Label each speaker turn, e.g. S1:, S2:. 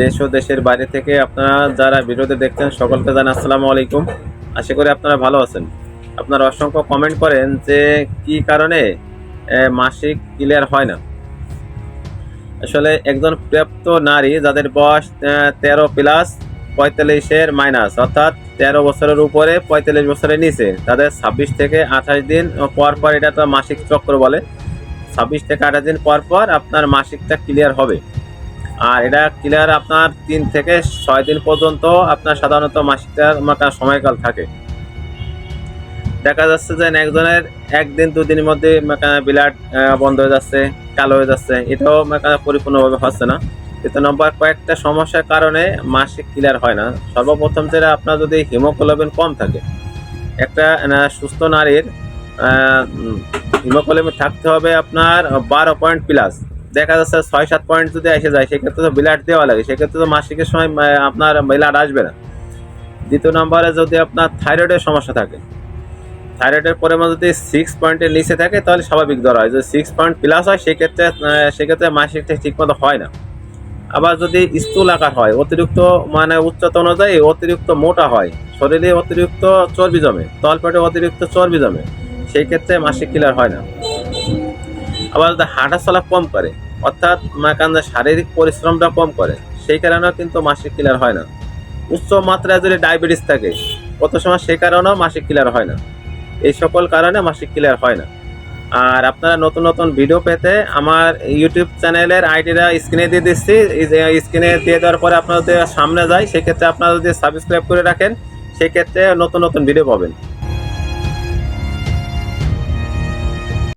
S1: দেশ ও দেশের বাইরে থেকে আপনারা যারা ভিডিওতে দেখছেন, সকলকে জানাই আসসালামু আলাইকুম। আশা করি আপনারা ভালো আছেন। আপনারা অসংখ্য কমেন্ট করেন যে কি কারণে মাসিক ক্লিয়ার হয় না। আসলে একজন প্রাপ্ত নারী যাদের বয়স তেরো প্লাস পঁয়তাল্লিশের মাইনাস অর্থাৎ তেরো বছরের উপরে, পঁয়তাল্লিশ বছরের নিচে, তাদের ছাব্বিশ থেকে আঠাশ দিন পর পর এটা তো মাসিক চক্র বলে। ছাব্বিশ থেকে আঠাশ দিন পর পর আপনার মাসিকটা ক্লিয়ার হবে। আর এটা ক্লিয়ার আপনার তিন থেকে ছয় দিন পর্যন্ত আপনার সাধারণত মাসিকটার একটা সময়কাল থাকে। দেখা যাচ্ছে যে একজনের একদিন, দুদিনের মধ্যে বিলাট বন্ধ হয়ে যাচ্ছে, কালো হয়ে যাচ্ছে। এটাও পরিপূর্ণভাবে হচ্ছে না। দ্বিতীয় নম্বর কয়েকটা সমস্যার কারণে মাসিক ক্লিয়ার হয় না। সর্বপ্রথম যেটা আপনার যদি হিমোগ্লোবিন কম থাকে, একটা সুস্থ নারীর হিমোগ্লোবিন থাকতে হবে আপনার বারো পয়েন্ট প্লাস দেখা যাচ্ছে ছয়, সাত পয়েন্ট যদি এসে যায়, সেক্ষেত্রে তো বিলাট দেওয়া লাগে। সেক্ষেত্রে তো মাসিকের সময় আপনার বিলাট আসবে না। দ্বিতীয় নম্বরে যদি আপনার থাইরয়েডের সমস্যা থাকে থাইরয়েডের পরিমাণ যদি সিক্স পয়েন্টের নিচে থাকে, তাহলে স্বাভাবিক ধরা হয়। যদি সিক্স পয়েন্ট প্লাস হয়, সেক্ষেত্রে সেক্ষেত্রে মাসিকটা ঠিকমতো হয় না। আবার যদি স্থূল আকার হয়, অতিরিক্ত মানে উচ্চতা অনুযায়ী অতিরিক্ত মোটা হয়, শরীরে অতিরিক্ত চর্বি জমে, তলপেটে অতিরিক্ত চর্বি জমে সেই ক্ষেত্রে মাসিক ক্লিয়ার হয় না। আবার যদি হাঁটা চলা কম করে অর্থাৎ কারণে শারীরিক পরিশ্রমটা কম করে, সেই কারণেও কিন্তু মাসিক ক্লিয়ার হয় না। উচ্চ মাত্রায় যদি ডায়াবেটিস থাকে, কত সময় সেই কারণেও মাসিক ক্লিয়ার হয় না। এই সকল কারণে মাসিক ক্লিয়ার হয় না। আর আপনারা নতুন নতুন ভিডিও পেতে আমার ইউটিউব চ্যানেলের আইডিটা স্ক্রিনে দিয়ে দিচ্ছি। স্ক্রিনে দিয়ে দেওয়ার পরে আপনারা যদি সামনে যায়, সেক্ষেত্রে আপনারা যদি সাবস্ক্রাইব করে রাখেন, সেক্ষেত্রে নতুন নতুন ভিডিও পাবেন।